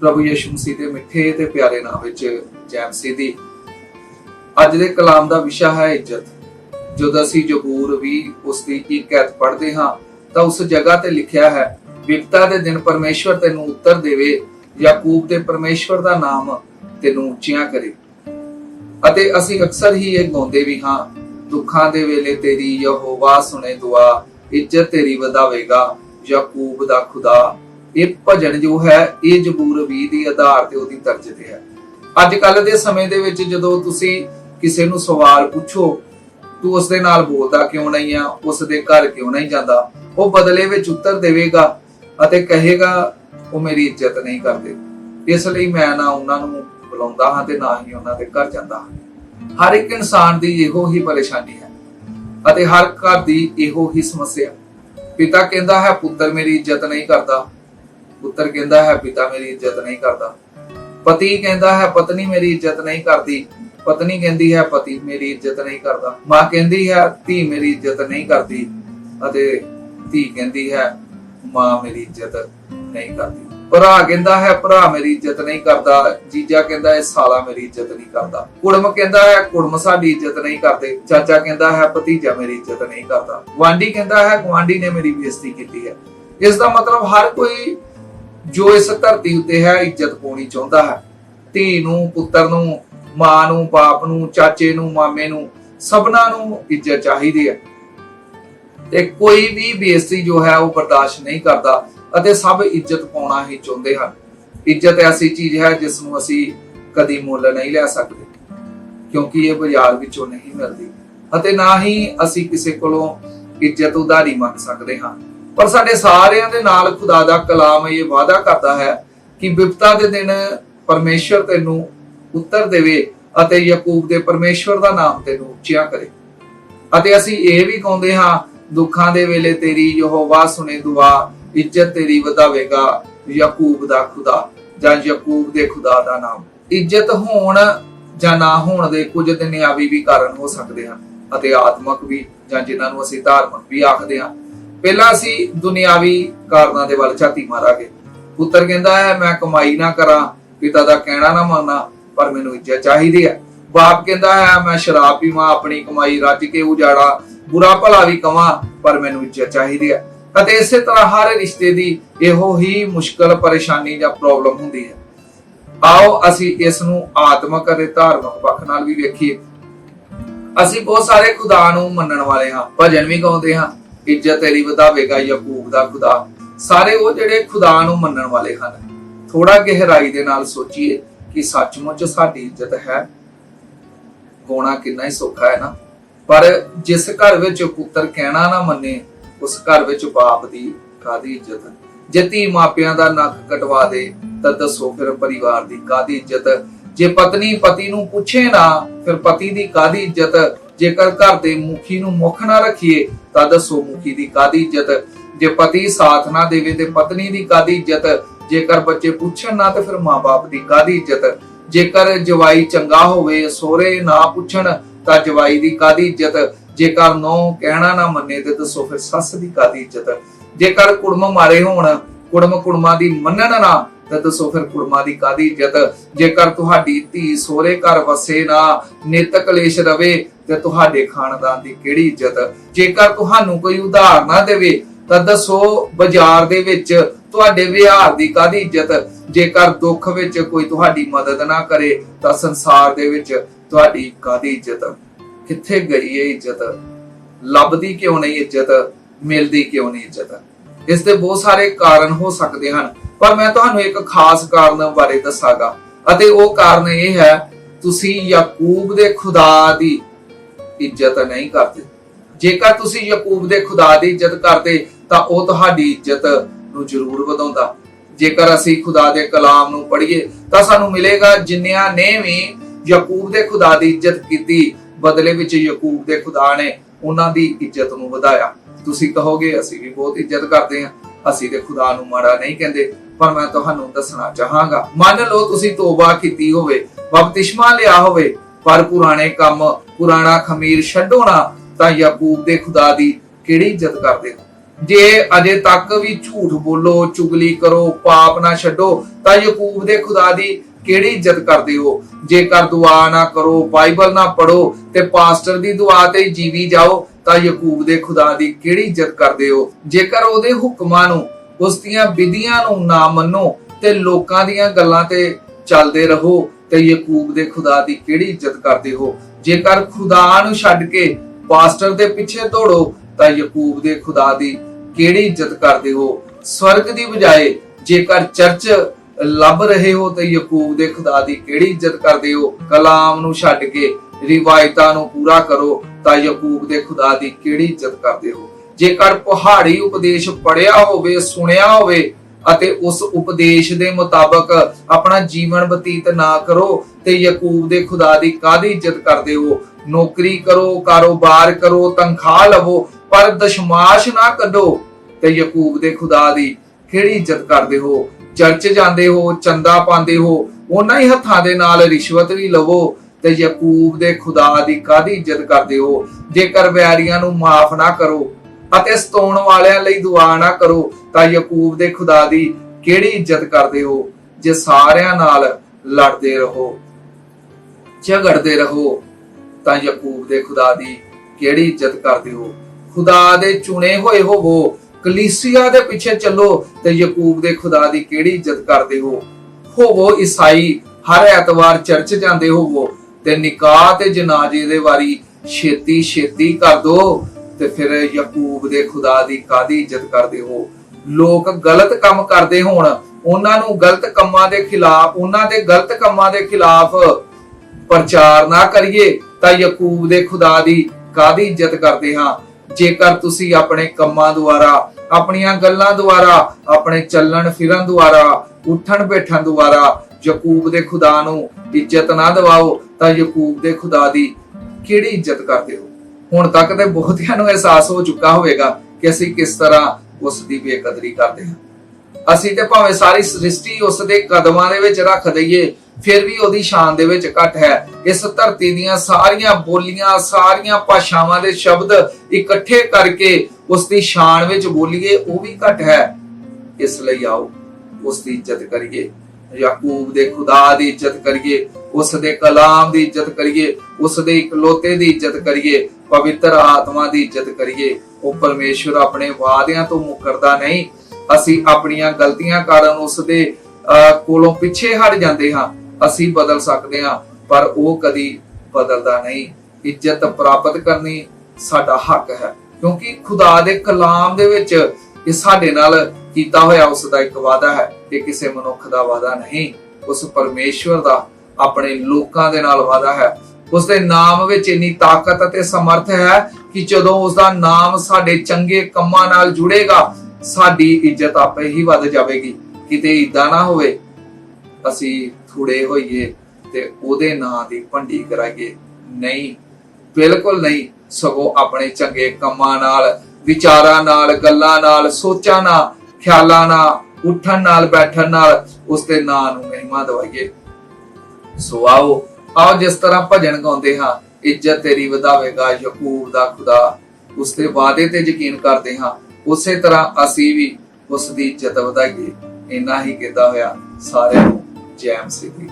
ਪ੍ਰਭੂ ਯਿਸੂ ਮਸੀਹ ਦੇ ਮਿੱਠੇ ਤੇ ਪਿਆਰੇ ਨਾਮ ਵਿੱਚ ਜੈ ਮਸੀਹ ਦੀ। ਅੱਜ ਦੇ ਕਲਾਮ ਦਾ ਵਿਸ਼ਾ ਹੈ ਇੱਜ਼ਤ। ਜਦੋਂ ਅਸੀਂ ਜ਼ਬੂਰ ਵੀ ਉਸ ਦੀ ਇੱਕ ਪੜ੍ਹਦੇ ਹਾਂ, ਤਾਂ ਉਸ ਜਗ੍ਹਾ ਤੇ ਲਿਖਿਆ ਹੈ, ਵਿਪਤਾ ਦੇ ਦਿਨ ਪਰਮੇਸ਼ਵਰ ਤੈਨੂੰ ਉੱਤਰ ਦੇਵੇ, ਯਾਕੂਬ ਦੇ ਪਰਮੇਸ਼ਵਰ ਦਾ ਨਾਮ ਤੈਨੂੰ ਉੱਚੀਆਂ ਕਰੇ। ਅਤੇ ਅਸੀਂ ਅਕਸਰ ਹੀ ਇਹ ਗਾਉਂਦੇ ਵੀ ਹਾਂ, ਦੁੱਖਾਂ ਦੇ ਵੇਲੇ ਤੇਰੀ ਯਹੋਵਾ ਸੁਣੇ ਦੁਆ, ਇੱਜ਼ਤ ਤੇਰੀ ਵਧਾਵੇਗਾ, ਯਾਕੂਬ ਦਾ ਖੁਦਾ ਇਹ ਭਜਨ ਜੋ ਹੈ, ਇਹ ਜ਼ਬੂਰ 20 ਦੀ ਆਧਾਰ ਤੇ ਉਹਦੀ ਤਰਜ ਤੇ ਹੈ। ਅੱਜ ਕੱਲ ਦੇ ਸਮੇਂ ਦੇ ਵਿੱਚ ਜਦੋਂ ਤੁਸੀਂ ਕਿਸੇ ਨੂੰ ਸਵਾਲ ਪੁੱਛੋ, ਤੂੰ ਉਸ ਦੇ ਨਾਲ ਬੋਲਦਾ ਕਿਉਂ ਨਹੀਂ ਆ ਉਸ ਦੇ ਘਰ ਕਿਉਂ ਨਹੀਂ ਜਾਂਦਾ, ਉਹ ਬਦਲੇ ਵਿੱਚ ਉੱਤਰ ਦੇਵੇਗਾ ਅਤੇ ਕਹੇਗਾ, ਉਹ ਮੇਰੀ ਇੱਜ਼ਤ ਨਹੀਂ ਕਰਦੇ। ਇਸ ਲਈ ਮੈਂ ਨਾ ਉਹਨਾਂ ਨੂੰ ਬੁਲਾਉਂਦਾ ਹਾਂ ਤੇ ਨਾ ਹੀ ਉਹਨਾਂ ਦੇ ਘਰ ਜਾਂਦਾ ਹਾਂ। ਹਰ ਇੱਕ ਇਨਸਾਨ ਦੀ ਇਹੋ ਹੀ ਪਰੇਸ਼ਾਨੀ ਹੈ ਅਤੇ ਹਰ ਘਰ ਦੀ ਇਹੋ ਹੀ ਸਮੱਸਿਆ। ਪਿਤਾ ਕਹਿੰਦਾ ਹੈ, ਪੁੱਤਰ ਮੇਰੀ ਇੱਜ਼ਤ ਨਹੀਂ ਕਰਦਾ। ਪੁੱਤਰ ਕਹਿੰਦਾ ਹੈ, ਪਿਤਾ ਮੇਰੀ ਇੱਜ਼ਤ ਨਹੀਂ ਕਰਦਾ। ਪਤੀ ਕਹਿੰਦਾ ਹੈ, ਪਤਨੀ ਮੇਰੀ ਇੱਜ਼ਤ ਨਹੀਂ ਕਰਦੀ। ਪਤਨੀ ਕਹਿੰਦੀ ਹੈ, ਪਤੀ ਮੇਰੀ ਇੱਜ਼ਤ ਨਹੀਂ ਕਰਦਾ। ਮਾਂ ਕਹਿੰਦੀ ਹੈ, ਧੀ ਮੇਰੀ ਇੱਜ਼ਤ ਨਹੀਂ ਕਰਦੀ। ਅਤੇ ਧੀ ਕਹਿੰਦੀ ਹੈ, ਮਾਂ ਮੇਰੀ ਇੱਜ਼ਤ ਨਹੀਂ ਕਰਦੀ। ਭਰਾ ਕਹਿੰਦਾ ਹੈ, ਭਰਾ ਮੇਰੀ ਇੱਜ਼ਤ ਨਹੀਂ ਕਰਦਾ। ਜੀਜਾ ਕਹਿੰਦਾ ਹੈ, ਸਾਲਾ ਮੇਰੀ ਇੱਜ਼ਤ ਨਹੀਂ ਕਰਦਾ। ਕੁੜਮ ਕਹਿੰਦਾ ਹੈ, ਕੁੜਮ ਸਾਡੀ ਇੱਜ਼ਤ ਨਹੀਂ ਕਰਦੇ। ਚਾਚਾ ਕਹਿੰਦਾ ਹੈ, ਭਤੀਜਾ ਮੇਰੀ ਇੱਜ਼ਤ ਨਹੀਂ ਕਰਦਾ। ਗੁਆਂਢੀ ਕਹਿੰਦਾ ਹੈ, ਗੁਆਂਢੀ ਨੇ ਮੇਰੀ ਬੇਇੱਜ਼ਤੀ ਕੀਤੀ ਹੈ। ਇਸ ਦਾ ਮਤਲਬ ਹਰ ਕੋਈ ਜੋ ਇਸ ਧਰਤੀ ਉੱਤੇ ਹੈ, ਇੱਜ਼ਤ ਪਾਉਣੀ ਚਾਹੁੰਦਾ ਹੈ। ਧੀ ਨੂੰ, ਪੁੱਤਰ ਨੂੰ, ਮਾਂ ਨੂੰ, ਬਾਪ ਨੂੰ, ਚਾਚੇ ਨੂੰ, ਮਾਮੇ ਨੂੰ ਸਭਨਾਂ ਨੂੰ ਇੱਜ਼ਤ ਚਾਹੀਦੀ ਹੈ। ਤੇ ਕੋਈ ਵੀ ਬੇਇੱਜ਼ਤੀ ਜੋ ਹੈ, ਉਹ ਬਰਦਾਸ਼ਤ ਨਹੀਂ ਕਰਦਾ ਅਤੇ ਸਭ ਇੱਜ਼ਤ ਪਾਉਣਾ ਹੀ ਚਾਹੁੰਦੇ ਹਨ। ਇੱਜ਼ਤ ਐਸੀ ਚੀਜ਼ ਹੈ, ਜਿਸ ਨੂੰ ਅਸੀਂ ਕਦੀ ਮੁੱਲ ਨਹੀਂ ਲੈ ਸਕਦੇ, ਕਿਉਂਕਿ ਇਹ ਬਾਜ਼ਾਰ ਵਿੱਚੋਂ ਨਹੀਂ ਮਿਲਦੀ ਅਤੇ ਨਾ ਹੀ ਅਸੀਂ ਕਿਸੇ ਕੋਲੋਂ ਇੱਜ਼ਤ ਉਧਾਰੀ ਮੰਗ ਸਕਦੇ ਹਾਂ। ਪਰ ਸਾਡੇ ਸਾਰਿਆਂ ਦੇ ਨਾਲ ਖੁਦਾ ਦਾ ਕਲਾਮ ਇਹ ਵਾਅਦਾ ਕਰਦਾ ਹੈ ਕਿ ਵਿਪਤਾ ਦੇ ਦਿਨ ਪਰਮੇਸ਼ਰ ਤੈਨੂੰ ਉੱਤਰ ਦੇਵੇ ਅਤੇ ਯਾਕੂਬ ਦੇ ਪਰਮੇਸ਼ਰ ਦਾ ਨਾਮ ਤੈਨੂੰ ਉੱਚਿਆ ਕਰੇ। ਅਤੇ ਅਸੀਂ ਇਹ ਵੀ ਕਹਿੰਦੇ ਹਾਂ, ਦੁੱਖਾਂ ਦੇ ਵੇਲੇ ਤੇਰੀ ਯਹੋਵਾ ਸੁਣੇ ਦੁਆ, ਇੱਜ਼ਤ ਤੇਰੀ ਵਧਾਵੇਗਾ ਯਾਕੂਬ ਦਾ ਖੁਦਾ ਜਾਂ ਯਾਕੂਬ ਦੇ ਖੁਦਾ ਦਾ ਨਾਮ। ਇੱਜ਼ਤ ਹੋਣ ਜਾਂ ਨਾ ਹੋਣ ਦੇ ਕੁਝ ਦੁਨਿਆਵੀ ਵੀ ਕਾਰਨ ਹੋ ਸਕਦੇ ਹਨ ਅਤੇ ਆਤਮਿਕ ਵੀ ਜਾਂ ਜਿਨ੍ਹਾਂ ਨੂੰ ਅਸੀਂ ਧਾਰਮਿਕ ਵੀ ਆਖਦੇ ਹਾਂ। ਪਹਿਲਾਂ ਅਸੀਂ ਦੁਨਿਆਵੀ ਕਾਰਨਾਂ ਦੇ ਵੱਲ ਝਾਤੀ ਮਾਰਾਂਗੇ। ਪੁੱਤਰ ਕਹਿੰਦਾ ਹੈ, ਮੈਂ ਕਮਾਈ ਨਾ ਕਰਾਂ, ਪਿਤਾ ਦਾ ਕਹਿਣਾ ਨਾ ਮੰਨਾਂ, ਪਰ ਮੈਨੂੰ ਇੱਜ਼ਤ ਚਾਹੀਦੀ ਹੈ। ਬਾਪ ਕਹਿੰਦਾ ਹੈ, ਮੈਂ ਸ਼ਰਾਬ ਪੀਵਾਂ, ਆਪਣੀ ਕਮਾਈ ਰੱਜ ਕੇ ਉਜਾੜਾ, ਬੁਰਾ ਭਲਾ ਵੀ ਕਵਾਂ, ਪਰ ਮੈਨੂੰ ਇੱਜ਼ਤ ਚਾਹੀਦੀ ਹੈ। ਅਤੇ ਇਸੇ ਤਰ੍ਹਾਂ ਹਰ ਰਿਸ਼ਤੇ ਦੀ ਇਹੋ ਹੀ ਮੁਸ਼ਕਲ, ਪਰੇਸ਼ਾਨੀ ਜਾਂ ਪ੍ਰੋਬਲਮ ਹੁੰਦੀ ਹੈ। ਆਓ ਅਸੀਂ ਇਸ ਨੂੰ ਆਤਮਿਕ ਅਤੇ ਧਾਰਮਿਕ ਪੱਖ ਨਾਲ ਵੀ ਵੇਖੀਏ। ਅਸੀਂ ਬਹੁਤ ਸਾਰੇ ਖੁਦਾ ਨੂੰ ਮੰਨਣ ਵਾਲੇ ਹਾਂ, ਭਜਨ ਵੀ ਗਾਉਂਦੇ ਹਾਂ। ਇੱਜ਼ਤ ਤੇਰੀ ਵਧਾਵੇਗਾ ਯਾਕੂਬ ਦਾ ਖੁਦਾ। ਸਾਰੇ ਉਹ ਜਿਹੜੇ ਖੁਦਾ ਨੂੰ ਮੰਨਣ ਵਾਲੇ ਹਨ ਥੋੜਾ ਗਹਿਰਾਈ ਦੇ ਨਾਲ ਸੋਚੀਏ ਕਿ ਸੱਚਮੁੱਚ ਸਾਡੀ ਇੱਜ਼ਤ ਹੈ। ਗੋਣਾ ਕਿੰਨਾ ਹੀ ਸੌਖਾ ਹੈ ਨਾ। ਪਰ ਜਿਸ ਘਰ ਵਿੱਚ ਪੁੱਤਰ ਕਹਿਣਾ ਨਾ ਮੰਨੇ, ਉਸ ਘਰ ਵਿੱਚ ਬਾਪ ਦੀ ਕਾਦੀ ਇੱਜ਼ਤ? ਜੇ ਧੀ ਮਾਪਿਆਂ ਦਾ ਨੱਕ ਕਟਵਾ ਦੇ, ਤਾਂ ਦੱਸੋ ਫਿਰ ਪਰਿਵਾਰ ਦੀ ਕਾਦੀ ਇੱਜ਼ਤ? ਜੇ ਪਤਨੀ ਪਤੀ ਨੂੰ ਪੁੱਛੇ ਨਾ, ਫਿਰ ਪਤੀ ਦੀ ਕਾਦੀ ਇੱਜ਼ਤ? ਜੇਕਰ ਘਰ ਦੇ ਮੁਖੀ ਨੂੰ ਮੁੱਖ ਨਾ ਰੱਖੀਏ, ਤਾਂ ਦੱਸੋ ਮੁਖੀ ਦੀ ਕਾਦੀ ਇੱਜ਼ਤ? ਜੇ ਪਤੀ ਸਾਥ ਨਾ ਦੇਵੇ ਤੇ ਪਤਨੀ ਦੀ ਕਾਦੀ ਇੱਜ਼ਤ? ਜੇਕਰ ਬੱਚੇ ਪੁੱਛਣ ਨਾ, ਤੇ ਫਿਰ ਮਾਪੇ ਦੀ ਕਾਦੀ ਇੱਜ਼ਤ? ਜੇਕਰ ਜਵਾਈ ਚੰਗਾ ਹੋਵੇ, ਸੋਹਰੇ ਨਾ ਪੁੱਛਣ, ਤਾਂ ਜਵਾਈ ਦੀ ਕਾਦੀ ਇੱਜ਼ਤ? ਜੇਕਰ ਨੋ ਕਹਿਣਾ ਨਾ ਮੰਨੇ, ਤੇ ਦੱਸੋ ਫਿਰ ਸੱਸ ਦੀ ਕਾਦੀ ਇੱਜ਼ਤ? ਜੇਕਰ ਕੁੜਮ ਮਾਰੇ ਹੋਣ ਕੁੜਮ ਕੁੜਮਾਂ ਦੀ ਮੰਨਣ ਨਾ ਤਾਂ ਦੱਸੋ ਫਿਰ ਕੁੜਮਾ ਦੀ ਕਾਦੀ ਇੱਜ਼ਤ? ਜੇਕਰ ਤੁਹਾਡੀ ਧੀ ਸੋਹਰੇ ਘਰ ਵਸੇ ਨਾ, ਨਿਤ ਕਲੇਸ਼ ਰਵੇ, ਤੇ ਤੁਹਾਡੇ ਖਾਨਦਾਨ ਦੀ ਕਿਹੜੀ ਇੱਜ਼ਤ? ਜੇਕਰ ਤੁਹਾਨੂੰ ਕੋਈ ਉਧਾਰ ਨਾ ਦੇਵੇ, ਤਾਂ ਦੱਸੋ ਬਾਜ਼ਾਰ ਦੇ ਵਿੱਚ ਤੁਹਾਡੇ ਵਿਹਾਰ ਦੀ ਕਾਦੀ ਇੱਜ਼ਤ? ਜੇਕਰ ਦੁੱਖ ਵਿੱਚ ਕੋਈ ਤੁਹਾਡੀ ਮਦਦ ਨਾ ਕਰੇ, ਤਾਂ ਸੰਸਾਰ ਦੇ ਵਿੱਚ ਤੁਹਾਡੀ ਕਾਦੀ ਇੱਜ਼ਤ? ਕਿੱਥੇ ਗਈ ਹੈ ਇੱਜ਼ਤ? ਲੱਭਦੀ ਕਿਉਂ ਨਹੀਂ ਇੱਜ਼ਤ? ਮਿਲਦੀ ਕਿਉਂ ਨਹੀਂ ਇੱਜ਼ਤ? ਇਸ ਦੇ ਬਹੁਤ ਸਾਰੇ ਕਾਰਨ ਹੋ ਸਕਦੇ ਹਨ। ਪਰ ਮੈਂ ਤੁਹਾਨੂੰ ਇੱਕ ਖਾਸ ਕਾਰਨ ਬਾਰੇ ਦੱਸਾਂਗਾ। ਅਤੇ ਉਹ ਕਾਰਨ ਇਹ ਹੈ, ਤੁਸੀਂ ਯਾਕੂਬ ਦੇ ਖੁਦਾ ਦੀ ਇੱਜ਼ਤ ਨਹੀਂ ਕਰਦੇ। ਜੇਕਰ ਤੁਸੀਂ ਯਾਕੂਬ ਦੇ ਖੁਦਾ ਦੀ ਇੱਜ਼ਤ ਕਰਦੇ, ਤਾਂ ਉਹ ਤੁਹਾਡੀ ਇੱਜ਼ਤ ਨੂੰ ਜ਼ਰੂਰ ਵਧਾਉਂਦਾ। ਜੇਕਰ ਅਸੀਂ ਖੁਦਾ ਦੇ ਕਲਾਮ ਨੂੰ ਪੜ੍ਹੀਏ, ਤਾਂ ਸਾਨੂੰ ਮਿਲੇਗਾ ਜਿੰਨਿਆਂ ਨੇ ਵੀ ਯਾਕੂਬ ਦੇ ਖੁਦਾ ਦੀ ਇੱਜ਼ਤ ਕੀਤੀ, ਬਦਲੇ ਵਿੱਚ ਯਾਕੂਬ ਦੇ ਖੁਦਾ ਨੇ ਉਹਨਾਂ ਦੀ ਇੱਜ਼ਤ ਨੂੰ ਵਧਾਇਆ। ਤੁਸੀਂ ਕਹੋਗੇ, ਅਸੀਂ ਵੀ ਬਹੁਤ ਇੱਜ਼ਤ ਕਰਦੇ ਹਾਂ। ਅਸੀਂ ਤੇ ਖੁਦਾ ਨੂੰ ਮਾੜਾ ਨਹੀਂ ਕਹਿੰਦੇ। ਪਰ ਮੈਂ ਤੁਹਾਨੂੰ ਦੱਸਣਾ ਚਾਹਾਂਗਾ। ਮੰਨ ਲਓ ਤੁਸੀਂ ਤੋਬਾ ਕੀਤੀ ਹੋਵੇ, ਬਪਤਿਸ਼ਮਾ ਲਿਆ ਹੋਵੇ, ਪਰ ਪੁਰਾਣੇ ਕੰਮ, ਪੁਰਾਣਾ ਖਮੀਰ ਛੱਡੋ ਨਾ, ਤਾਂ ਯਾਕੂਬ ਦੇ ਖੁਦਾ ਦੀ ਕਿਹੜੀ ਇੱਜ਼ਤ ਕਰਦੇ ਹੋ? ਜੇ ਅਜੇ ਤੱਕ ਵੀ ਝੂਠ ਬੋਲੋ, ਚੁਗਲੀ ਕਰੋ, ਪਾਪ ਨਾ ਛੱਡੋ, ਤਾਂ ਯਾਕੂਬ ਦੇ ਖੁਦਾ ਦੀ ਕਿਹੜੀ ਇੱਜ਼ਤ ਕਰਦੇ ਹੋ? ਜੇਕਰ ਦੁਆ ਨਾ ਕਰੋ, ਬਾਈਬਲ ਨਾ ਪੜੋ ਤੇ ਪਾਸਟਰ ਦੀ ਦੁਆ ਤੇ ਜੀਵੀ ਜਾਓ, ਤਾਂ ਯਾਕੂਬ ਦੇ ਖੁਦਾ ਦੀ ਕਿਹੜੀ ਇੱਜ਼ਤ ਕਰਦੇ ਹੋ? ਜੇਕਰ ਉਹਦੇ ਹੁਕਮਾਂ ਨੂੰ ਉਸ ਦੀਆਂ ਵਿਧੀਆਂ ਨੂੰ ਨਾ ਮੰਨੋ ਤੇ ਲੋਕਾਂ ਦੀਆਂ ਗੱਲਾਂ ਤੇ ਚੱਲਦੇ ਰਹੋ ਤੇ ਯਾਕੂਬ ਦੇ ਖੁਦਾ ਦੀ ਕਿਹੜੀ ਇੱਜ਼ਤ ਕਰਦੇ ਹੋ? ਜੇਕਰ ਖੁਦਾ ਨੂੰ ਛੱਡ ਕੇ ਪਾਸਟਰ ਦੇ ਪਿੱਛੇ ਦੌੜੋ, ਤਾਂ ਯਾਕੂਬ ਦੇ ਖੁਦਾ ਦੀ ਕਿਹੜੀ ਇੱਜ਼ਤ ਕਰਦੇ ਹੋ? ਸਵਰਗ ਦੀ ਬਜਾਏ ਜੇਕਰ ਚਰਚ ਲੱਭ ਰਹੇ ਹੋ, ਤਾਂ ਯਾਕੂਬ ਦੇ ਖੁਦਾ ਦੀ ਕਿਹੜੀ ਇੱਜ਼ਤ ਕਰਦੇ ਹੋ? ਕਲਾਮ ਨੂੰ ਛੱਡ ਕੇ ਰਿਵਾਇਤਾਂ ਨੂੰ ਪੂਰਾ ਕਰੋ, ਤਾਂ ਯਾਕੂਬ ਦੇ ਖੁਦਾ ਦੀ ਕਿਹੜੀ ਇੱਜ਼ਤ ਕਰਦੇ ਹੋ? ਜੇਕਰ ਪਹਾੜੀ ਉਪਦੇਸ਼ ਪੜਿਆ ਹੋਵੇ, ਸੁਣਿਆ ਹੋਵੇ ਅਤੇ ਉਸ ਉਪਦੇਸ਼ ਦੇ ਮੁਤਾਬਕ ਆਪਣਾ ਜੀਵਨ ਬਤੀਤ ਨਾ ਕਰੋ ਤੇ ਯਾਕੂਬ ਦੇ ਖੁਦਾ ਦੀ ਕਾਦੀ ਇੱਜ਼ਤ ਕਰਦੇ ਹੋ? ਨੌਕਰੀ ਕਰੋ, ਕਾਰੋਬਾਰ ਕਰੋ, ਤਨਖਾਹ ਲਵੋ, ਪਰ ਦਸ਼ਮਾਸ਼ ਨਾ ਕੱਢੋ ਤੇ ਯਾਕੂਬ ਦੇ ਖੁਦਾ ਦੀ ਕਿਹੜੀ ਇੱਜ਼ਤ ਕਰਦੇ ਹੋ? ਚਰਚ ਜਾਂਦੇ ਹੋ, ਚੰਦਾ ਪਾਉਂਦੇ ਹੋ, ਉਹਨਾਂ ਹੀ ਹੱਥਾਂ ਦੇ ਨਾਲ ਰਿਸ਼ਵਤ ਵੀ ਲਵੋ ਤੇ ਯਾਕੂਬ ਦੇ ਖੁਦਾ ਦੀ ਕਾਦੀ ਇੱਜ਼ਤ ਕਰਦੇ ਹੋ? ਜੇਕਰ ਵੈਰੀਆਂ ਨੂੰ ਮਾਫ ਨਾ ਕਰੋ ਅਤੇ ਸਤਾਉਣ ਵਾਲਿਆਂ ਲਈ ਦੁਆ ਨਾ ਕਰੋ ਤਾਂ ਯਾਕੂਬ ਦੇ ਖੁਦਾ ਦੀ ਕਿਹੜੀ ਇੱਜ਼ਤ ਕਰਦੇ ਹੋ? ਜੇ ਸਾਰਿਆਂ ਨਾਲ ਲੜਦੇ ਰਹੋ, ਝਗੜਦੇ ਰਹੋ, ਤਾਂ ਯਾਕੂਬ ਦੇ ਖੁਦਾ ਦੀ ਕਿਹੜੀ ਇੱਜ਼ਤ ਕਰਦੇ ਹੋ? ਖੁਦਾ ਦੇ ਚੁਣੇ ਹੋਏ ਹੋਵੋ, ਕਲੀਸਿਆ ਦੇ ਪਿੱਛੇ ਚੱਲੋ ਤੇ ਯਾਕੂਬ ਦੇ ਖੁਦਾ ਦੀ ਕਿਹੜੀ ਇੱਜ਼ਤ ਕਰਦੇ ਹੋ? ਹੋਵੋ ਈਸਾਈ, ਹਰ ਐਤਵਾਰ ਚਰਚ ਜਾਂਦੇ ਹੋਵੋ ਤੇ ਨਿਕਾਹ ਤੇ ਜਨਾਜ਼ੇ ਦੇ ਵਾਰੀ ਛੇਤੀ ਛੇਤੀ ਕਰ ਦੋ। ਤੇ ਫਿਰ ਯਾਕੂਬ ਦੇ ਖੁਦਾ ਦੀ ਕਾਦੀ ਇੱਜ਼ਤ ਕਰਦੇ ਹੋ? ਲੋਕ ਗਲਤ ਕੰਮ ਕਰਦੇ ਹੋਣ, ਉਹਨਾਂ ਨੂੰ ਗਲਤ ਕੰਮਾਂ ਦੇ ਖਿਲਾਫ, ਉਹਨਾਂ ਦੇ ਗਲਤ ਕੰਮਾਂ ਦੇ ਖਿਲਾਫ ਪ੍ਰਚਾਰ ਨਾ ਕਰੀਏ, ਤਾਂ ਯਾਕੂਬ ਦੇ ਖੁਦਾ ਦੀ ਕਾਦੀ ਇੱਜ਼ਤ ਕਰਦੇ ਹਾਂ? ਜੇਕਰ ਤੁਸੀਂ ਆਪਣੇ ਕੰਮਾਂ ਦੁਆਰਾ, ਆਪਣੀਆਂ ਗੱਲਾਂ ਦੁਆਰਾ, ਆਪਣੇ ਚੱਲਣ ਫਿਰਨ ਦੁਆਰਾ, ਉੱਠਣ ਬੈਠਣ ਦੁਆਰਾ ਯਾਕੂਬ ਦੇ ਖੁਦਾ ਨੂੰ ਇੱਜ਼ਤ ਨਾ ਦਿਵਾਓ, ਤਾਂ ਯਾਕੂਬ ਦੇ ਖੁਦਾ ਦੀ ਕਿਹੜੀ ਇੱਜ਼ਤ ਕਰਦੇ ਹੋ? ਹੁਣ ਤੱਕ ਤੇ ਬਹੁਤਿਆਂ ਨੂੰ ਅਹਿਸਾਸ ਹੋ ਚੁੱਕਾ ਹੋਵੇਗਾ ਕਿ ਅਸੀਂ ਕਿਸ ਤਰ੍ਹਾਂ ਉਸ ਦੀ ਬੇਕਦਰੀ ਕਰਦੇ ਹਾਂ। ਅਸੀਂ ਤੇ ਭਾਵੇਂ ਸਾਰੀ ਸ੍ਰਿਸ਼ਟੀ ਉਸ ਦੇ ਕਦਮਾਂ ਦੇ ਵਿੱਚ ਰੱਖ ਦਈਏ, ਫਿਰ ਵੀ ਉਹਦੀ ਸ਼ਾਨ ਦੇ ਵਿੱਚ ਘਟ ਹੈ। ਇਸ ਧਰਤੀ ਦੀਆਂ ਸਾਰੀਆਂ ਬੋਲੀਆਂ, ਸਾਰੀਆਂ ਭਾਸ਼ਾਵਾਂ ਦੇ ਸ਼ਬਦ ਇਕੱਠੇ ਕਰਕੇ ਉਸ ਦੀ ਸ਼ਾਨ ਵਿੱਚ ਬੋਲੀਏ, ਉਹ ਵੀ ਘਟ ਹੈ। ਇਸ ਲਈ ਆਓ ਉਸ ਦੀ ਇੱਜ਼ਤ ਕਰੀਏ। ਯਾਕੂਬ ਦੇ ਖੁਦਾ ਦੀ ਇੱਜ਼ਤ ਕਰੀਏ, ਉਸ ਦੇ ਕਲਾਮ ਦੀ ਇੱਜ਼ਤ ਕਰੀਏ, ਉਸ ਦੇ ਇਕਲੋਤੇ ਦੀ ਇੱਜ਼ਤ ਕਰੀਏ। ਪਵਿੱਤਰ ਆਤਮਾ ਦੀ ਇੱਜ਼ਤ ਕਰੀਏ। ਉਹ ਪਰਮੇਸ਼ਵਰ ਆਪਣੇ ਵਾਅਦਿਆਂ ਤੋਂ ਮੁਕਰਦਾ ਨਹੀਂ। ਅਸੀਂ ਆਪਣੀਆਂ ਗਲਤੀਆਂ ਕਾਰਨ ਉਸ ਦੇ ਕੋਲੋਂ ਪਿੱਛੇ ਹਟ ਜਾਂਦੇ ਹਾਂ। ਅਸੀਂ ਬਦਲ ਸਕਦੇ ਹਾਂ, ਪਰ ਉਹ ਕਦੀ ਬਦਲਦਾ ਨਹੀਂ। ਇੱਜ਼ਤ ਪ੍ਰਾਪਤ ਕਰਨੀ ਸਾਡਾ ਹੱਕ ਹੈ। ਕਿਉਂਕਿ ਖੁਦਾ ਦੇ ਕਲਾਮ ਦੇ ਵਿੱਚ ਇਹ ਸਾਡੇ ਨਾਲ ਕੀਤਾ ਹੋਇਆ ਉਸ ਦਾ ਇੱਕ ਵਾਅਦਾ ਹੈ ਇਹ ਕਿਸੇ ਮਨੁੱਖ ਦਾ ਵਾਅਦਾ ਨਹੀਂ। ਉਸ ਪਰਮੇਸ਼ਵਰ ਦਾ ਆਪਣੇ ਲੋਕਾਂ ਦੇ ਨਾਲ ਵਾਅਦਾ ਹੈ। ਉਸ ਦੇ ਨਾਮ ਵਿੱਚ ਇੰਨੀ ਤਾਕਤ ਅਤੇ ਸਮਰਥ ਹੈ ਕਿ ਜਦੋਂ ਉਸ ਦਾ ਨਾਮ ਸਾਡੇ ਚੰਗੇ ਕੰਮਾਂ ਨਾਲ ਜੁੜੇਗਾ, ਸਾਡੀ ਇੱਜ਼ਤ ਆਪੇ ਹੀ ਵੱਧ ਜਾਵੇਗੀ। ਕਿਤੇ ਇਦਾਂ ਨਾ ਹੋਵੇ, ਅਸੀਂ ਥੋੜੇ ਹੋਈਏ ਤੇ ਉਹਦੇ ਨਾਂ ਦੀ ਭੰਡੀ ਕਰਾਈਏ। ਨਹੀਂ, ਬਿਲਕੁਲ ਨਹੀਂ। ਸਗੋਂ ਆਪਣੇ ਚੰਗੇ ਕੰਮਾਂ ਨਾਲ, ਵਿਚਾਰਾਂ ਨਾਲ, ਗੱਲਾਂ ਨਾਲ, ਸੋਚਾਂ ਨਾਲ, ਖਿਆਲਾਂ ਨਾਲ, ਉੱਠਣ ਨਾਲ, ਬੈਠਣ ਨਾਲ ਉਸ ਦੇ ਨਾਂ ਨੂੰ ਮਹਿਮਾ ਦਵਾਈਏ। ਸੋ ਆਓ ਆਓ ਜਿਸ ਤਰ੍ਹਾਂ ਭਜਨ ਗਾਉਂਦੇ ਹਾਂ, ਇੱਜ਼ਤ ਤੇਰੀ ਵਧਾਵੇਗਾ, ਯਕੂਬ ਦਾ ਖੁਦਾ। ਉਸ ਦੇ ਵਾਅਦੇ ਤੇ ਯਕੀਨ ਕਰਦੇ ਹਾਂ। ਉਸੇ ਤਰ੍ਹਾਂ ਅਸੀਂ ਵੀ ਉਸ ਦੀ ਇੱਜ਼ਤ ਵਧਾਈਏ। ਇੰਨਾ ਹੀ ਕਹਿੰਦਾ ਹੋਇਆ ਸਾਰਿਆਂ ਨੂੰ ਜੈ ਮਸੀਹ